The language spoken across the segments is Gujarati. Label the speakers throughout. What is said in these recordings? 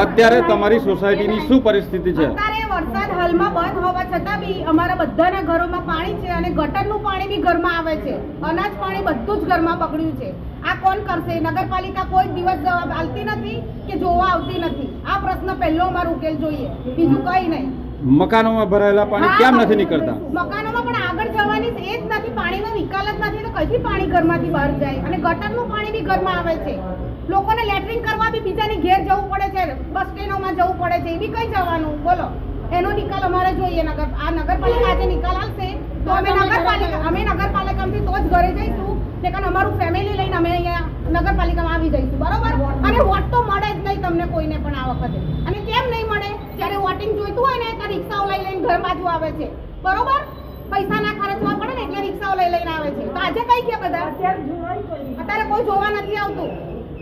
Speaker 1: અત્યારે તમારી સોસાયટીની શું પરિસ્થિતિ છે?
Speaker 2: અત્યારે વરસાદ હાલમાં બંધ હોવા છતાં બી અમારા બધાના ઘરોમાં પાણી છે અને ગટરનું પાણી બી ઘરમાં આવે છે. અનાજ પાણી બધું જ ઘરમાં પકડ્યું છે. આ કોણ કરશે? નગરપાલિકા કોઈ દિવસ જવાબ આલતી નથી કે જોવા આવતી નથી. આ પ્રશ્ન પહેલો અમારો ઉકેલ જોઈએ. બીજું કંઈ નહીં.
Speaker 1: મકાનોમાં ભરાયેલા પાણી કેમ નથી નીકળતા?
Speaker 2: મકાનોમાં પણ આગળ જવાની એ જ નથી. પાણીનો નિકાલ જ નથી તો કઈથી પાણી ઘરમાંથી બહાર જાય? અને ગટરનું પાણી બી ઘરમાં આવે છે. લોકોને લેટરિંગ કરવા બી બીજાની ઘેર જવું પડે છે બસ સ્ટેન્ડોમાં જવું પડે છે એ બી કઈ જવાનું? બોલો. એનો નિકાલ અમારે જોઈએ. નગર આ નગરપાલિકા આજે નિકાલ આવશે તો અમે નગરપાલિકા અમે નગરપાલિકામાંથી તો જ ઘરે જઈશું. લેકન અમારું ફેમિલી લઈને અમે અહીંયા નગરપાલિકામાં આવી જઈશું. બરોબર? અને વોટ તો મળે જ નહીં તમને કોઈને પણ આ વખતે. અને કેમ નહીં મળે? જ્યારે વોટિંગ જોઈતું હોય ને તો રિક્ષાઓ લઈ લઈને ઘર બાજુ આવે છે. બરોબર? પૈસા ના ખર્ચવા પડે ને એટલે રિક્ષાઓ લઈ લઈને આવે છે. તો આજે કઈ ગયા બધા? અત્યારે કોઈ જોવા નથી આવતું.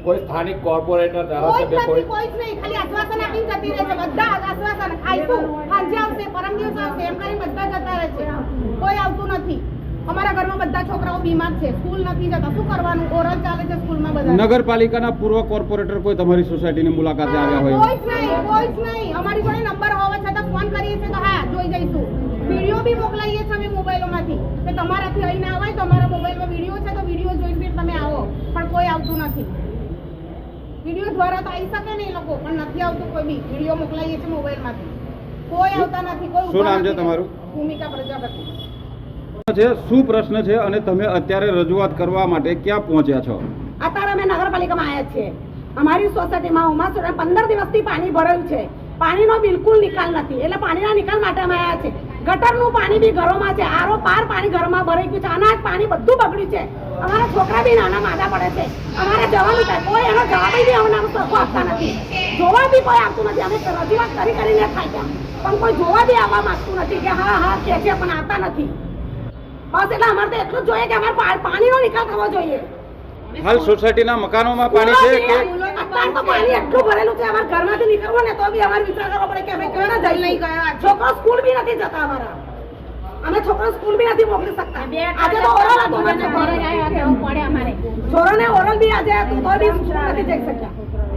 Speaker 3: કોઈ સ્થાનિક કોર્પોરેટર ધારાસભ્ય કોઈ
Speaker 2: કોઈ જ નહીં. ખાલી આશ્વાસન આપીને જતી રહે છે. બધા આશ્વાસન આઈતું સાંજે આવશે પરમ દિવસ આવશે. એમ કરીને બધા જતા રહે છે. કોઈ આવતું નથી. અમારા ઘરમાં બધા છોકરાઓ બીમાર છે. સ્કૂલ નથી જતા. શું કરવાનું? ઓરલ ચાલે છે સ્કૂલમાં બધા.
Speaker 1: નગરપાલિકાના પૂર્વ કોર્પોરેટર કોઈ તમારી સોસાયટીની મુલાકાતે આવ્યા હોય?
Speaker 2: કોઈ જ નહીં કોઈ જ નહીં. અમારી જોડે નંબર હોવા છતાં ફોન કરીએ છીએ તો હા જોઈ જઈશું. વીડિયો બી મોકલાઈએ છીએ અમે મોબાઈલોમાંથી. કે તમારાથી અહીં ના હોય તમારા મોબાઈલમાં વીડિયો છે તો વીડિયો જોઈને તમે આવો. પણ કોઈ આવતું નથી. વીડિયો દ્વારા તો આવી શકે ને એ લોકો પણ નથી આવતું કોઈ બી. વીડિયો મોકલાઈએ છીએ મોબાઈલમાંથી. કોઈ આવતા નથી કોઈ
Speaker 1: શું નામ છે તમારું?
Speaker 2: ભૂમિકા પ્રજાપતિ.
Speaker 1: છે? શું પ્રશ્ન છે? અને તમે અત્યારે રજૂઆત કરવા માટે ક્યાં પહોંચ્યા છો?
Speaker 4: અત્યારે અમે નગરપાલિકામાં આવ્યા છીએ. અમારી સોસાયટીમાં ઉમાસુરા પંદર દિવસથી પાણી ભરાયું છે. પાણીનો બિલકુલ નિકાલ નથી. એટલે પાણીના નિકાલ માટે અમે આવ્યા છે ગટરનું પાણી બી ઘરોમાં છે. આરો પાર પાણી ઘરમાં ભરાઈ ગયું છે. અનાજ પાણી બધું બગડ્યું છે. અમારા છોકરા બી નાના માદા પડે છે. અમારે જવાનું છે કોઈ એનો જવાબ બી અમને સરખો આપતા નથી. જોવા બી કોઈ આવતું નથી. અમે રજૂઆત કરી કરીને થાક્યા પણ કોઈ જોવા બી આવવા માંગતું નથી કે હા હા, કે છે, પણ આવતા નથી. બસ એટલે અમારે તો એટલું જ જોઈએ કે અમારે પાણીનો નિકાલ થવો જોઈએ.
Speaker 1: હાલ સોસાયટીના મકાનોમાં પાણી છે કે
Speaker 4: અત્યારે તો પાણી એટલું ભરેલું છે અમારા ઘરમાંથી નીકળવો ને તો બી અમારે વિચાર કરવો પડે કે અમે ક્યાં જઈ નહીં ગયા. છોકરો સ્કૂલ બી નથી જતા અમારા. અમે છોકરા સ્કૂલ બી નથી મોકલી શકતા. આજે તો ઓરલ હતું. છોકરાને ઓરલ બી આજે તો બી સ્કૂલ નથી જઈ શક્યા.